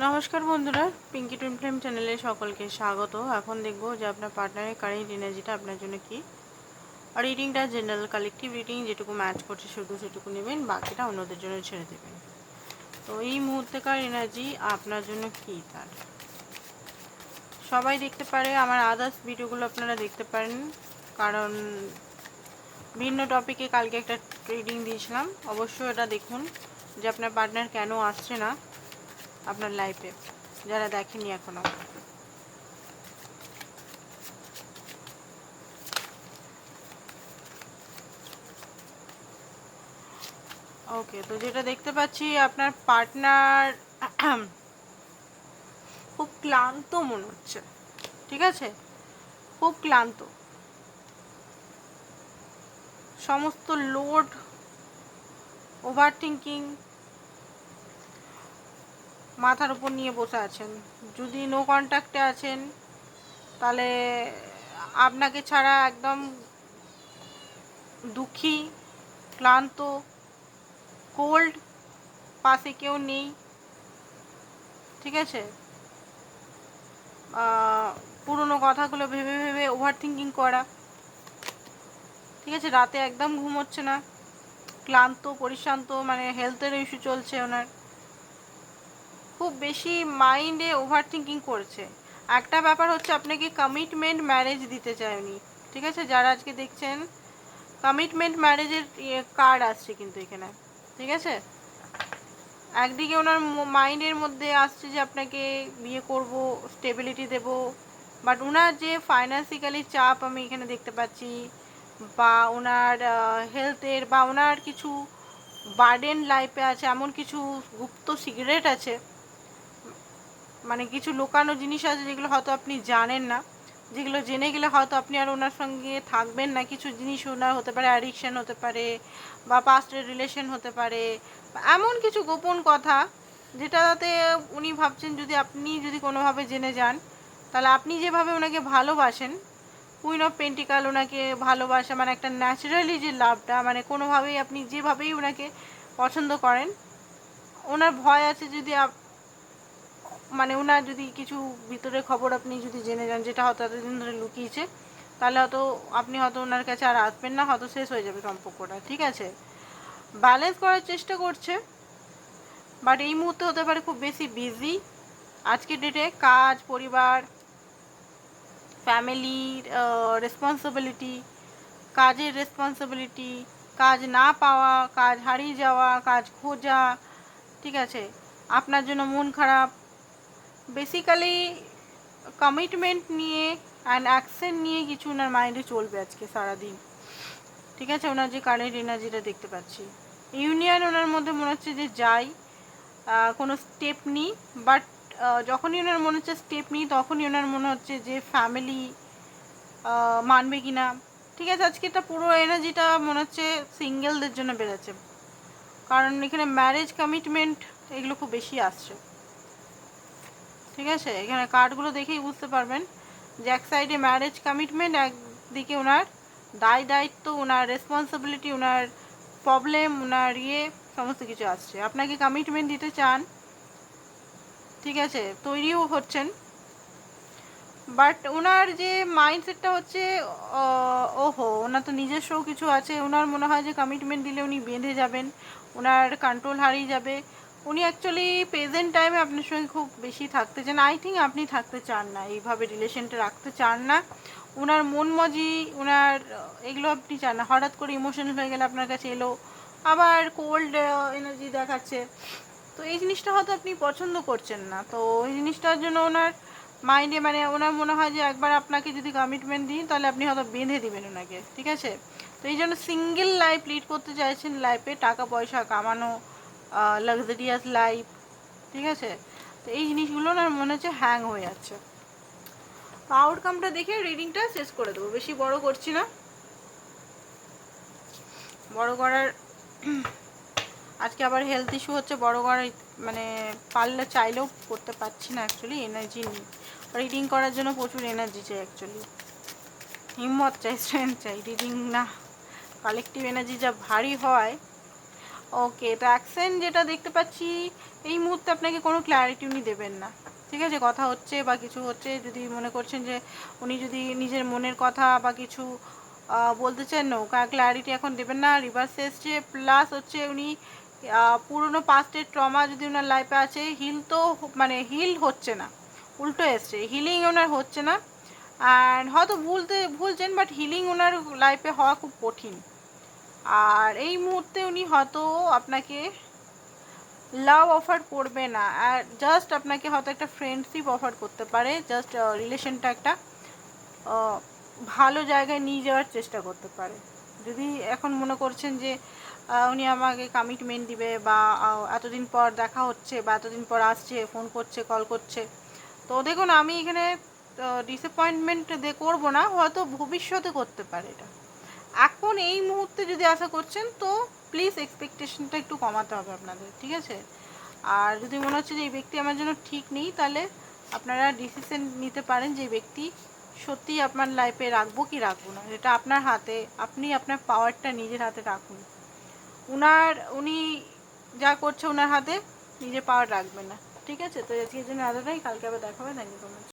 নমস্কার বন্ধুরা Pinki twin flame চ্যানেলে সকলকে স্বাগত। এখন দেখব যে আপনার পার্টনারের কারেন্ট এনার্জিটা আপনার জন্য কি। আর রিডিংটা জেনারেল কালেকটিভ রিডিং যেটুকু ম্যাচ করছে শুধু সেটুকু নেবেন, বাকিটা অন্যদের জন্য ছেড়ে দেবেন। তো এই মুহূর্তেকার এনার্জি আপনার জন্য কি তার? সবাই দেখতে পারে, আমার আদার্স ভিডিওগুলো আপনারা দেখতে পারেন। কারণ ভিন্ন টপিকে কালকে একটা রিডিং দিয়েছিলাম। অবশ্যই এটা দেখুন, যে আপনার পার্টনার কেন আসছে না। আপনার লাইফে যারা দেখেনি এখনও। ওকে তো যেটা দেখতে পাচ্ছি, আপনার পার্টনার খুব ক্লান্ত মনে হচ্ছে, ঠিক আছে? খুব ক্লান্ত। সমস্ত লোড ওভার থিঙ্কিং মাথার উপর নিয়ে বসে আছেন। যদি নো কন্ট্যাক্টে আছেন, তাহলে আপনাকে ছাড়া একদম দুঃখী, ক্লান্ত কোল্ড পাশে কেউ নেই। ঠিক আছে? পুরনো কথাগুলো ভেবে ভেবে ওভার থিঙ্কিং করা। ঠিক আছে? রাতে একদম ঘুম হচ্ছে না। ক্লান্ত, পরিশ্রান্ত মানে হেলথের ইস্যু চলছে ওনার। খুব বেশি মাইন্ডে ওভার থিঙ্কিং করছে। একটা ব্যাপার হচ্ছে আপনাকে কমিটমেন্ট ম্যারেজ দিতে চায় উনি ঠিক আছে? যারা আজকে দেখছেন কমিটমেন্ট ম্যারেজের কার্ড আসছে কিন্তু এখানে। ঠিক আছে? একদিকে ওনার মাইন্ডের মধ্যে আসছে যে আপনাকে বিয়ে করব স্টেবিলিটি দেব। বাট ওনার যে ফাইন্যান্সিক্যালি চাপ আমি এখানে দেখতে পাচ্ছি, বা ওনার হেলথের বা ওনার কিছু বার্ডেন লাইফে আছে, এমন কিছু গুপ্ত সিগারেট আছে মানে কিছু লুকানো জিনিস আছে যেগুলো হয়তো আপনি জানেন না, যেগুলো জেনে গেলে হয়তো আপনি আর ওনার সঙ্গে থাকবেন না। কিছু জিনিস ওনার হতে পারে অ্যাডিকশান হতে পারে বা পাস্টের রিলেশন হতে পারে এমন কিছু গোপন কথা যেটাতে উনি ভাবছেন যদি আপনি যদি কোনোভাবে জেনে যান, তাহলে আপনি যেভাবে ওনাকে ভালোবাসেন কুইন অফ পেন্টিকাল ওনাকে ভালোবাসা মানে একটা ন্যাচারালি যে লাভটা মানে কোনোভাবেই আপনি যেভাবেই ওনাকে পছন্দ করেন, ওনার ভয় আছে যদি মানে ওনার যদি কিছু ভিতরে খবর আপনি যদি জেনে যান, যেটা হয়তো এতদিন ধরে লুকিয়েছে, তাহলে হয়তো আপনি হয়তো ওনার কাছে আর আসবেন না, হয়তো শেষ হয়ে যাবে সম্পর্কটা, ঠিক আছে? ব্যালেন্স করার চেষ্টা করছে বাট এই মুহূর্তে হতে পারে খুব বেশি বিজি আজকের ডেটে কাজ, পরিবার ফ্যামিলির রেসপন্সিবিলিটি কাজের রেসপন্সিবিলিটি কাজ না পাওয়া, কাজ হারিয়ে যাওয়া, কাজ খোঁজা, ঠিক আছে? আপনার জন্য মন খারাপ বেসিক্যালি কমিটমেন্ট নিয়ে অ্যান্ড অ্যাকশন নিয়ে কিছু ওনার মাইন্ডে চলবে আজকে সারাদিন। ঠিক আছে? ওনার যে কারেন্ট এনার্জিটা দেখতে পাচ্ছি। ইউনিয়ন ওনার মধ্যে মনে হচ্ছে যে যাই কোনো স্টেপ নিই বাট যখনই ওনার মনে হচ্ছে স্টেপ নিই, তখনই ওনার মনে হচ্ছে যে ফ্যামিলি মানবে কি না ঠিক আছে? আজকে এটা পুরো এনার্জিটা মনে হচ্ছে সিঙ্গেলদের জন্য বেরোচ্ছে কারণ এখানে ম্যারেজ কমিটমেন্ট এগুলো খুব বেশি আসছে। ঠিক আছে? এখানে কার্ডগুলো দেখেই বুঝতে পারবেন যে এক সাইডে ম্যারেজ কমিটমেন্ট একদিকে ওনার দায় দায়িত্ব ওনার রেসপন্সিবিলিটি ওনার প্রবলেম ওনার ইয়ে সমস্ত কিছু আসছে। আপনাকে কমিটমেন্ট দিতে চান? ঠিক আছে? তৈরিও হচ্ছেন। বাট ওনার যে মাইন্ডসেটটা হচ্ছে ওহো, ওনার তো নিজস্ব কিছু আছে। ওনার মনে হয় যে কমিটমেন্ট দিলে উনি বেঁধে যাবেন ওনার কন্ট্রোল হারিয়ে যাবে। উনি অ্যাকচুয়ালি প্রেজেন্ট টাইমে আপনার সঙ্গে খুব বেশি থাকতে চান। আই থিঙ্ক আপনি থাকতে চান না, এইভাবে রিলেশনটা রাখতে চান না। ওনার মন মজি ওনার এগুলো আপনি চান না। হঠাৎ করে ইমোশনাল হয়ে গেলে আপনার কাছে এলো, আবার কোল্ড এনার্জি দেখাচ্ছে। তো এই জিনিসটা হয়তো আপনি পছন্দ করছেন না। তো এই জিনিসটার জন্য ওনার মাইন্ডে মানে ওনার মনে হয় যে একবার আপনাকে যদি কমিটমেন্ট দিই তাহলে আপনি হয়তো বেঁধে দিবেন ওনাকে। ঠিক আছে? তো এই জন্য সিঙ্গেল লাইফ লিড করতে চাইছেন লাইফে টাকা পয়সা কামানো লাক্সারিয়াস লাইফ ঠিক আছে? তো এই জিনিসগুলো না মনে হচ্ছে হ্যাং হয়ে যাচ্ছে। আউটকামটা দেখে রিডিংটা শেষ করে দেবো। বেশি বড় করছি না। বড় করার, আজকে আবার হেলথ ইস্যু হচ্ছে। বড় করার মানে পারলে চাইলেও করতে পারছি না অ্যাকচুয়ালি এনার্জি নেই। রিডিং করার জন্য প্রচুর এনার্জি চাই অ্যাকচুয়ালি হিম্মত চাই স্ট্রেংথ চাই। রিডিং না কালেকটিভ এনার্জি যা ভারী হয় ওকে তো অ্যাকসেন্ট যেটা দেখতে পাচ্ছি, এই মুহূর্তে আপনাকে কোনো ক্ল্যারিটি উনি দেবেন না। ঠিক আছে? কথা হচ্ছে বা কিছু হচ্ছে, যদি মনে করছেন যে উনি যদি নিজের মনের কথা বা কিছু বলতে চান না ক্ল্যারিটি এখন দেবেন না। রিভার্স এসছে প্লাস হচ্ছে উনি পুরনো পাস্টের ট্রমা যদি ওনার লাইফে আছে হিল তো মানে হিল হচ্ছে না। উল্টো এসছে হিলিং ওনার হচ্ছে না। অ্যান্ড হয়তো ভুলতে, ভুলছেন বাট হিলিং ওনার লাইফে হওয়া খুব কঠিন। আর এই মুহূর্তে উনি হয়তো আপনাকে লাভ অফার করবে না। আর জাস্ট আপনাকে হয়তো একটা ফ্রেন্ডশিপ অফার করতে পারে জাস্ট রিলেশনটা একটা ভালো জায়গায় নিয়ে যাওয়ার চেষ্টা করতে পারে। যদি এখন মনে করছেন যে উনি আমাকে কমিটমেন্ট দিবে বা এতদিন পর দেখা হচ্ছে বা এতদিন পর আসছে ফোন করছে কল করছে, তো দেখুন আমি এখানে ডিসঅ্যাপয়েন্টমেন্ট দিয়ে করব না, হয়তো ভবিষ্যতে করতে পারে এটা। এখন এই মুহূর্তে যদি আশা করছেন, তো প্লিজ এক্সপেকটেশনটা একটু কমাতে হবে আপনাদের, ঠিক আছে? আর যদি মনে হচ্ছে যে এই ব্যক্তি আমার জন্য ঠিক নেই, তাহলে আপনারা ডিসিশন নিতে পারেন যে ব্যক্তি সত্যিই আপনার লাইফে রাখব কি রাখব না। এটা আপনার হাতে, আপনি আপনার পাওয়ারটা নিজের হাতে রাখুন। উনার, উনি যা করছে ওনার হাতে, নিজের পাওয়ার রাখবে না, ঠিক আছে? তো আজকের জন্য এতটাই। কালকে আবার দেখা হবে থ্যাংক ইউ সো মাচ